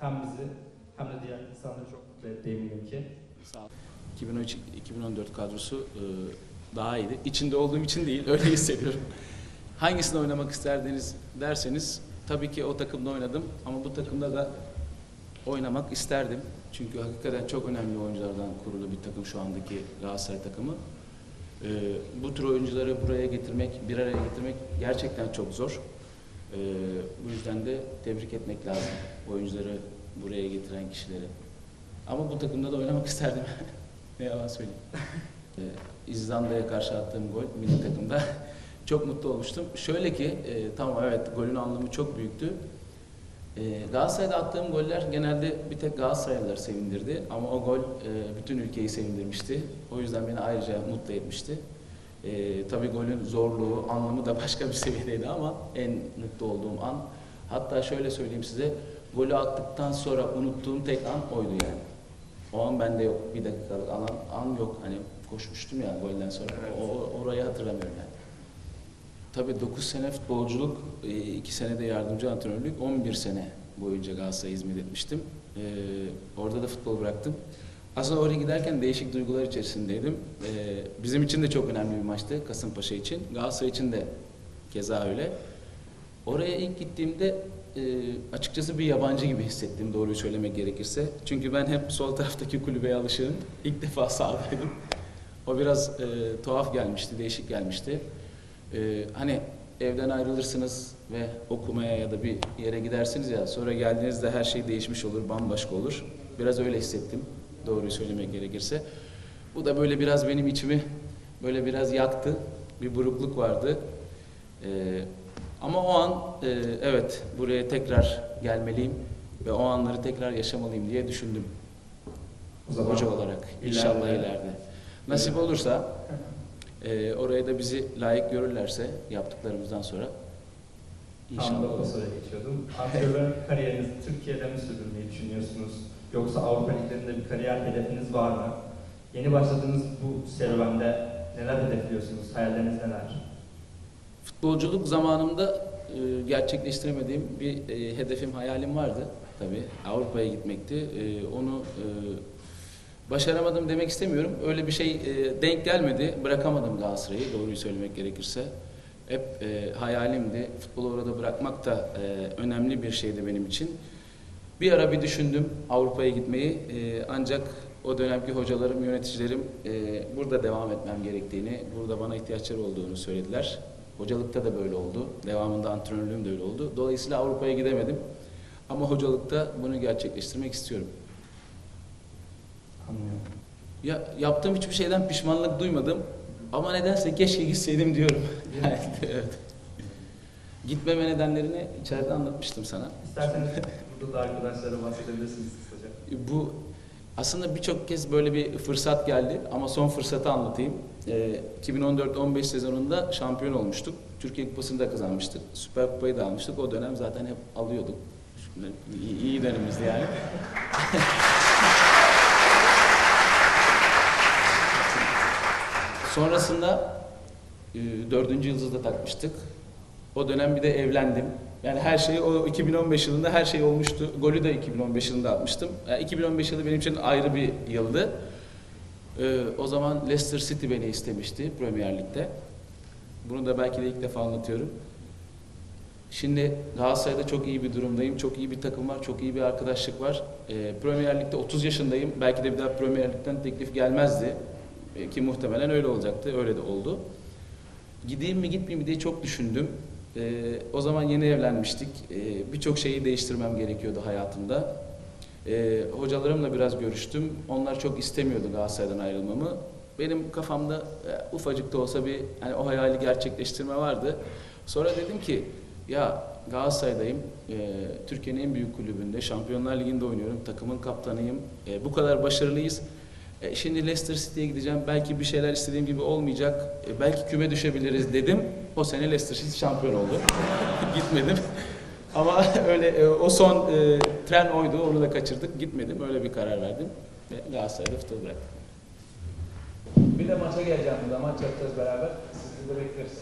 hem bizi hem de diğer insanları çok mutlu etti eminim ki. Sağ ol. 2013-2014 kadrosu e, daha iyiydi. İçinde olduğum için değil, öyle hissediyorum. Hangisinde oynamak isterdiniz derseniz tabii ki o takımda oynadım ama bu takımda da oynamak isterdim. Çünkü hakikaten çok önemli oyunculardan kurulu bir takım şu andaki Galatasaray takımı. E, bu tür oyuncuları buraya getirmek, bir araya getirmek gerçekten çok zor. E, bu yüzden de tebrik etmek lazım oyuncuları buraya getiren kişileri. Ama bu takımda da oynamak isterdim. ne yalan söyleyeyim. Ee, İzlanda'ya karşı attığım gol milli takımda çok mutlu olmuştum. Şöyle ki, e, tamam evet golün anlamı çok büyüktü. E, Galatasaray'da attığım goller genelde bir tek Galatasaraylılar sevindirdi. Ama o gol e, bütün ülkeyi sevindirmişti. O yüzden beni ayrıca mutlu etmişti. E, tabii golün zorluğu, anlamı da başka bir seviyedeydi ama en mutlu olduğum an. Hatta şöyle söyleyeyim size, golü attıktan sonra unuttuğum tek an oydu yani. O an bende yok. Bir dakikalık alan, an yok. Hani koşmuştum ya golden sonra. O- orayı hatırlamıyorum yani. Tabii 9 sene futbolculuk, 2 sene de yardımcı antrenörlük, 11 sene boyunca Galatasaray'a hizmet etmiştim. Ee, orada da futbol bıraktım. Aslında oraya giderken değişik duygular içerisindeydim. Ee, bizim için de çok önemli bir maçtı Kasımpaşa için. Galatasaray için de keza öyle. Oraya ilk gittiğimde e, açıkçası bir yabancı gibi hissettim doğruyu söylemek gerekirse. Çünkü ben hep sol taraftaki kulübeye alışığım. İlk defa sahadaydım. O biraz e, tuhaf gelmişti, değişik gelmişti. E, hani evden ayrılırsınız ve okumaya ya da bir yere gidersiniz ya sonra geldiğinizde her şey değişmiş olur, bambaşka olur. Biraz öyle hissettim doğruyu söylemek gerekirse. Bu da böyle biraz benim içimi böyle biraz yaktı. Bir burukluk vardı. E, ama o an e, evet buraya tekrar gelmeliyim ve o anları tekrar yaşamalıyım diye düşündüm O zaman hoca olarak inşallah ileride- ileride. Nasip olursa e, oraya da bizi layık görürlerse yaptıklarımızdan sonra Tam inşallah da o soruya geçiyordum. Antrenörlük kariyerinizi Türkiye'de mi sürdürmeyi düşünüyorsunuz? Yoksa Avrupa Liglerinde bir kariyer hedefiniz var mı? Yeni başladığınız bu serüvende neler hedefliyorsunuz? Hayalleriniz neler? Futbolculuk zamanımda e, gerçekleştiremediğim bir e, hedefim, hayalim vardı tabii. Avrupa'ya gitmekti. E, onu e, başaramadım demek istemiyorum. Öyle bir şey e, denk gelmedi. Bırakamadım Galatasaray'ı doğruyu söylemek gerekirse. Hep e, hayalimdi. Futbolu orada bırakmak da e, önemli bir şeydi benim için. Bir ara bir düşündüm Avrupa'ya gitmeyi. E, ancak o dönemki hocalarım, yöneticilerim e, burada devam etmem gerektiğini, burada bana ihtiyaçları olduğunu söylediler. Hocalıkta da böyle oldu. Devamında antrenörlüğüm de öyle oldu. Dolayısıyla Avrupa'ya gidemedim. Ama hocalıkta bunu gerçekleştirmek istiyorum. Anlıyorum. Ya yaptığım hiçbir şeyden pişmanlık duymadım. Ama nedense keşke gitseydim diyorum. Yani, evet. Gitmeme nedenlerini içeride anlatmıştım sana. İsterseniz burada da arkadaşlara bahsedebilirsiniz kısaca. Bu aslında birçok kez böyle bir fırsat geldi ama son fırsatı anlatayım. Ee, 2014-15 sezonunda şampiyon olmuştuk. Türkiye Kupası'nı da kazanmıştık. Süper Kupayı da almıştık. O dönem zaten hep alıyorduk. İyi, iyi dönemimizdi yani. Sonrasında e, dördüncü yıldızı da takmıştık. O dönem bir de evlendim. Yani her şey o 2015 yılında her şey olmuştu. Golü de 2015 yılında atmıştım. Yani 2015 yılı benim için ayrı bir yıldı. Ee, o zaman Leicester City beni istemişti Premier Lig'de. Bunu da belki de ilk defa anlatıyorum. Şimdi Galatasaray'da çok iyi bir durumdayım. Çok iyi bir takım var, çok iyi bir arkadaşlık var. Ee, Premier Lig'de 30 yaşındayım. Belki de bir daha Premier Lig'den teklif gelmezdi. Ee, ki muhtemelen öyle olacaktı. Öyle de oldu. Gideyim mi gitmeyeyim mi diye çok düşündüm. Ee, o zaman yeni evlenmiştik. Ee, Birçok şeyi değiştirmem gerekiyordu hayatımda. Ee, hocalarımla biraz görüştüm. Onlar çok istemiyordu Galatasaray'dan ayrılmamı. Benim kafamda e, ufacık da olsa bir hani o hayali gerçekleştirme vardı. Sonra dedim ki ya Galatasaray'dayım. Ee, Türkiye'nin en büyük kulübünde, Şampiyonlar Ligi'nde oynuyorum. Takımın kaptanıyım. Ee, bu kadar başarılıyız. E, şimdi Leicester City'ye gideceğim. Belki bir şeyler istediğim gibi olmayacak. E, belki küme düşebiliriz dedim. O sene Leicester City şampiyon oldu. Gitmedim. Ama öyle e, o son e, tren oydu, onu da kaçırdık. Gitmedim, öyle bir karar verdim. Ve Galatasaray'da futbol bıraktım. Bir de maça geleceğim burada. Maç yapacağız beraber. Sizi de bekleriz.